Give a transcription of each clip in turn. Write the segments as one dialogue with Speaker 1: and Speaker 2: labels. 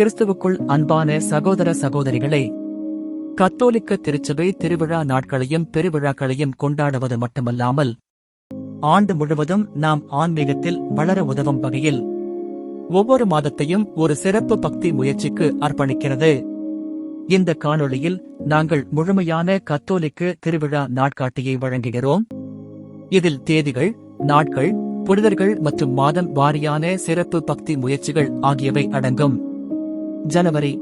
Speaker 1: கிறிஸ்துவுக்குள் அன்பான சகோதர சகோதரிகளே கத்தோலிக்க திருச்சபை திருவிழா நாட்களையும் பெருவிழாக்களையும் கொண்டாடுவது மட்டுமல்லாமல் ஆண்டு முழுவதும் நாம் ஆன்மீகத்தில் வளர உதவும் வகையில் ஒவ்வொரு மாதத்தையும் ஒரு சிறப்பு பக்தி முயற்சிக்கு அர்ப்பணிக்கிறது. இந்த காணொளியில் நாங்கள் முழுமையான கத்தோலிக்க திருவிழா நாட்காட்டியை வழங்குகிறோம். இதில் தேதிகள் நாட்கள் புனிதர்கள் மற்றும் மாதம் வாரியான சிறப்பு பக்தி முயற்சிகள் ஆகியவை அடங்கும். ஜனவரி.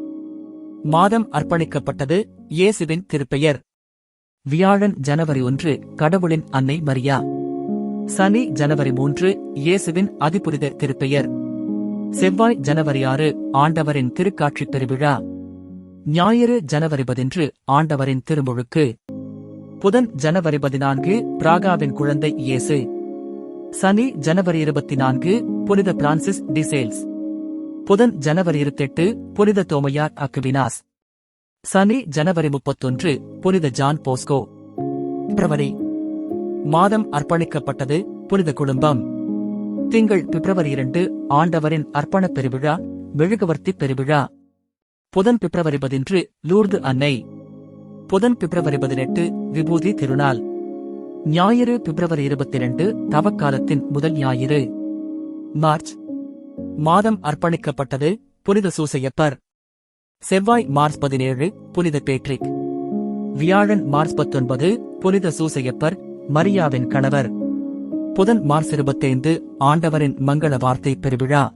Speaker 1: மாதம் அர்ப்பணிக்கப்பட்டது இயேசுவின் திருப்பெயர். வியாழன் ஜனவரி ஒன்று கடவுளின் அன்னை மரியா. சனி ஜனவரி மூன்று இயேசுவின் அதிபுரித திருப்பெயர். செவ்வாய் ஜனவரி ஆறு ஆண்டவரின் திருக்காட்சி பெருவிழா. ஞாயிறு ஜனவரி பதின்று ஆண்டவரின் திருமுழுக்கு. புதன் ஜனவரி பதினான்கு பிராகாவின் குழந்தை இயேசு. சனி ஜனவரி இருபத்தி நான்கு புனித பிரான்சிஸ் டிசேல்ஸ். புதன் ஜனவரி இருபத்தெட்டு புனித தோமையார் அக்குவினாஸ் சனி ஜனவரி முப்பத்தொன்று புனித ஜான் போஸ்கோ. பிப்ரவரி. மாதம் அர்ப்பணிக்கப்பட்டது புனித குடும்பம். திங்கள் பிப்ரவரி இரண்டு ஆண்டவரின் அர்ப்பணப் பெருவிழா மெழுகுவர்த்தி பெருவிழா. புதன் பிப்ரவரி பதின்று லூர்து அன்னை. புதன் பிப்ரவரி பதினெட்டு விபூதி திருநாள். ஞாயிறு பிப்ரவரி இருபத்தி இரண்டு தவக்காலத்தின் முதல் ஞாயிறு. மார்ச். மாதம் அர்ப்பணிக்கப்பட்டது புனித சூசையப்பர். செவ்வாய் மார்ச் பதினேழு புனித பேட்ரிக். வியாழன் மார்ச் பத்தொன்பது புனித சூசையப்பர் மரியாவின் கணவர். புதன் மார்ச் இருபத்தைந்து ஆண்டவரின் மங்கள வார்த்தை பெருவிழா.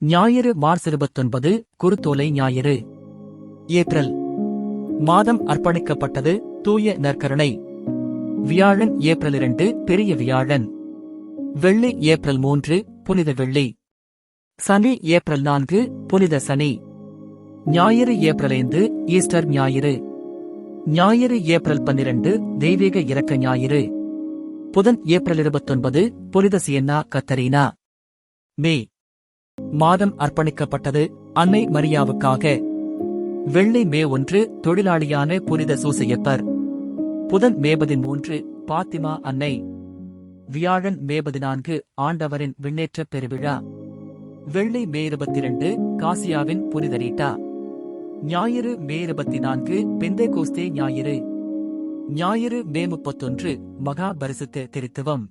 Speaker 1: ஞாயிறு மார்ச் இருபத்தொன்பது குருத்தோலை ஞாயிறு. ஏப்ரல். மாதம் அர்ப்பணிக்கப்பட்டது தூய நற்கருணை. வியாழன் ஏப்ரல் இரண்டு பெரிய வியாழன். வெள்ளி ஏப்ரல் மூன்று புனித வெள்ளி. சனி ஏப்ரல் நான்கு புனித சனி. ஞாயிறு ஏப்ரல் ஐந்து ஈஸ்டர் ஞாயிறு. ஞாயிறு ஏப்ரல் பன்னிரண்டு தெய்வீக இரக்க ஞாயிறு. புதன் ஏப்ரல் இருபத்தொன்பது புனித சியன்னா கத்தரீனா. மே. மாதம் அர்ப்பணிக்கப்பட்டது அன்னை மரியாவுக்காக. வெள்ளி மே ஒன்று தொழிலாளியான புனித சூசையப்பர். புதன் மேபதி மூன்று பாத்திமா அன்னை. வியாழன் மேபதி நான்கு ஆண்டவரின் விண்ணேற்ற பெருவிழா. வெள்ளை மே இருபத்தி இரண்டு காசியாவின் புனித ரீட்டா ஞாயிறு மே இருபத்தி நான்கு பெந்தை கோஸ்தே ஞாயிறு. ஞாயிறு மே முப்பத்தொன்று மகா பரிசுத்த திருத்துவம்.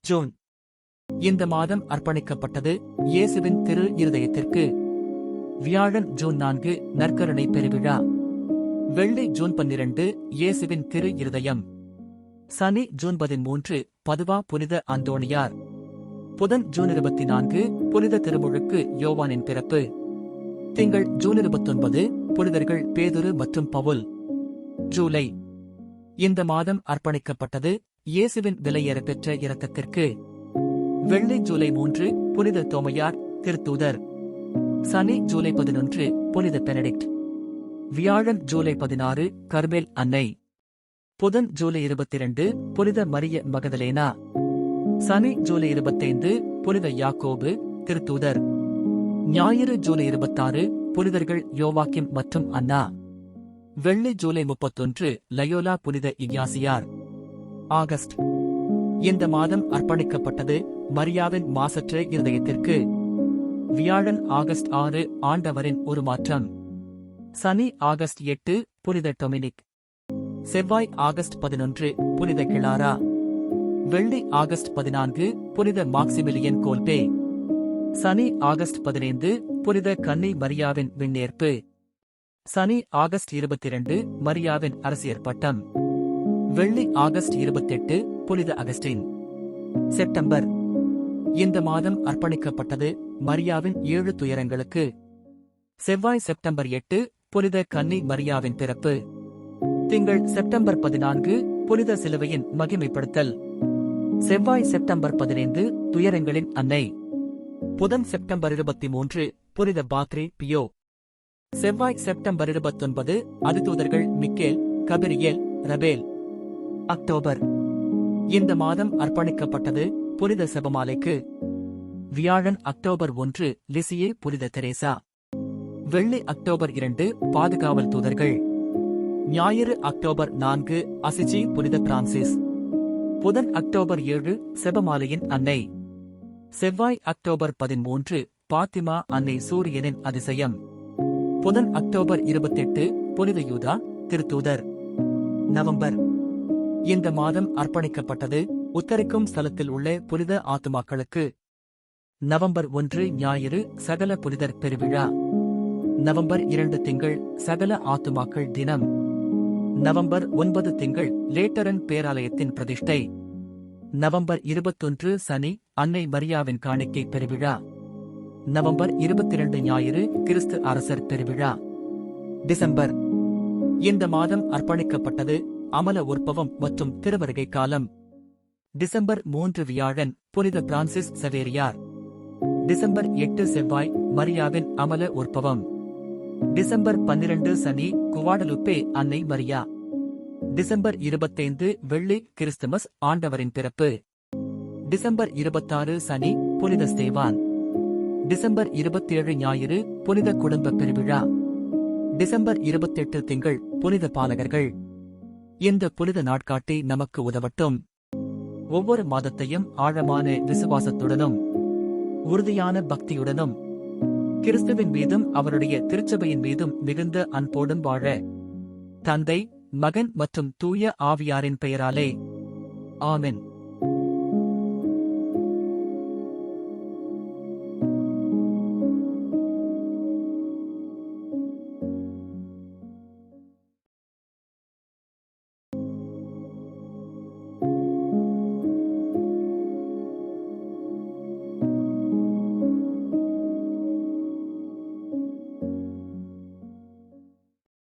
Speaker 1: ஜூன். இந்த மாதம் அர்ப்பணிக்கப்பட்டது இயேசுவின் திரு இருதயத்திற்கு. வியாழன் ஜூன் நான்கு நற்கருணை பெருவிழா. வெள்ளி ஜூன் பன்னிரண்டு இயேசுவின் திரு இருதயம். சனி ஜூன் பதிமூன்று பதுவா புனித அந்தோணியார் புதன் ஜூன் இருபத்தி நான்கு புனித திருமுழுக்கு யோவானின் பிறப்பு. திங்கள் ஜூன் இருபத்தொன்பது புனிதர்கள் பேதுரு மற்றும் பவுல். ஜூலை. இந்த மாதம் அர்ப்பணிக்கப்பட்டது இயேசுவின் விலையேற பெற்ற இரத்தத்திற்கு வெள்ளி ஜூலை மூன்று புனித தோமையார் திருத்தூதர். சனி ஜூலை பதினொன்று புனித பெனடிக்ட். வியாழன் ஜூலை பதினாறு கர்மேல் அன்னை. புதன் ஜூலை இருபத்தி இரண்டு புனித மரிய மகதலேனா. சனி ஜூலை இருபத்தைந்து புனித யாக்கோபு திருத்தூதர். ஞாயிறு ஜூலை இருபத்தாறு புனிதர்கள் யோவாக்கிம் மற்றும் அண்ணா வெள்ளி ஜூலை முப்பத்தொன்று லயோலா புனித இக்யாசியார் ஆகஸ்ட். இந்த மாதம் அர்ப்பணிக்கப்பட்டது மரியாவின் மாசற்ற இருதயத்திற்கு. வியாழன் ஆகஸ்ட் ஆறு ஆண்டவரின் உருமாற்றம். சனி ஆகஸ்ட் எட்டு புனித டொமினிக். செவ்வாய் ஆகஸ்ட் பதினொன்று புனித கிளாரா வெள்ளி ஆகஸ்ட் பதினான்கு புனித மாக்சிமிலியன் கோல்பே. சனி ஆகஸ்ட் பதினைந்து புனித கன்னி மரியாவின் விண்ணேற்பு. சனி ஆகஸ்ட் இருபத்தி இரண்டு மரியாவின் அரசியற் பட்டம். வெள்ளி ஆகஸ்ட் இருபத்தெட்டு புனித அகஸ்டின். செப்டம்பர். இந்த மாதம் அர்ப்பணிக்கப்பட்டது மரியாவின் ஏழு துயரங்களுக்கு. செவ்வாய் செப்டம்பர் எட்டு புனித கன்னி மரியாவின் பிறப்பு. திங்கள் செப்டம்பர் பதினான்கு புனித சிலுவையின் மகிமைப்படுத்தல். செவ்வாய் செப்டம்பர் பதினைந்து துயரங்களின் அன்னை. புதன் செப்டம்பர் இருபத்தி மூன்று புனித பாத்ரி பியோ. செவ்வாய் செப்டம்பர் இருபத்தொன்பது அதிதூதர்கள் மிக்கேல் கபிரியேல் ரபேல். அக்டோபர். இந்த மாதம் அர்ப்பணிக்கப்பட்டது புனித செபமாலைக்கு. வியாழன் அக்டோபர் ஒன்று லிசியே புனித தெரேசா. வெள்ளி அக்டோபர் இரண்டு பாதுகாவல் தூதர்கள். ஞாயிறு அக்டோபர் நான்கு அசிஜி புனித பிரான்சிஸ். புதன் அக்டோபர் ஏழு செபமாலையின் அன்னை. செவ்வாய் அக்டோபர் பதிமூன்று பாத்திமா அன்னை சூரியனின் அதிசயம். புதன் அக்டோபர் இருபத்தெட்டு புனித யூதா திருத்தூதர். நவம்பர். இந்த மாதம் அர்ப்பணிக்கப்பட்டது உத்தரிக்கும் ஸ்தலத்தில் உள்ள புனித ஆத்துமாக்களுக்கு. நவம்பர் ஒன்று ஞாயிறு சகல புனிதர் பெருவிழா. நவம்பர் இரண்டு திங்கள் சகல ஆத்துமாக்கள் தினம். நவம்பர் ஒன்பது திங்கள் லேட்டரன் பேராலயத்தின் பிரதிஷ்டை. நவம்பர் இருபத்தொன்று சனி அன்னை மரியாவின் காணிக்கை பெருவிழா. நவம்பர் இருபத்திரண்டு ஞாயிறு கிறிஸ்து அரசர் பெருவிழா. டிசம்பர். இந்த மாதம் அர்ப்பணிக்கப்பட்டது அமல உற்பவம் மற்றும் திருவருகை காலம். டிசம்பர் மூன்று வியாழன் புனித பிரான்சிஸ் சவேரியார். டிசம்பர் எட்டு செவ்வாய் மரியாவின் அமல உற்பவம். டிசம்பர் பன்னிரண்டு சனி குவாடலுப்பே அன்னை மரியா. டிசம்பர் இருபத்தைந்து வெள்ளி கிறிஸ்துமஸ் ஆண்டவரின் பிறப்பு. டிசம்பர் இருபத்தாறு சனி புனித ஸ்தேவான் டிசம்பர் இருபத்தேழு ஞாயிறு புனித குடும்ப பெருவிழா. டிசம்பர் இருபத்தெட்டு திங்கள் புனித பாலகர்கள். இந்த புனித நாட்காட்டி நமக்கு உதவட்டும். ஒவ்வொரு மாதத்தையும் ஆழமான விசுவாசத்துடனும் உறுதியான பக்தியுடனும் கிறிஸ்துவின் மீதும் அவருடைய திருச்சபையின் மீதும் மிகுந்த அன்போடும் வாழ. தந்தை மகன் மற்றும் தூய ஆவியாரின் பெயராலே. ஆமென்.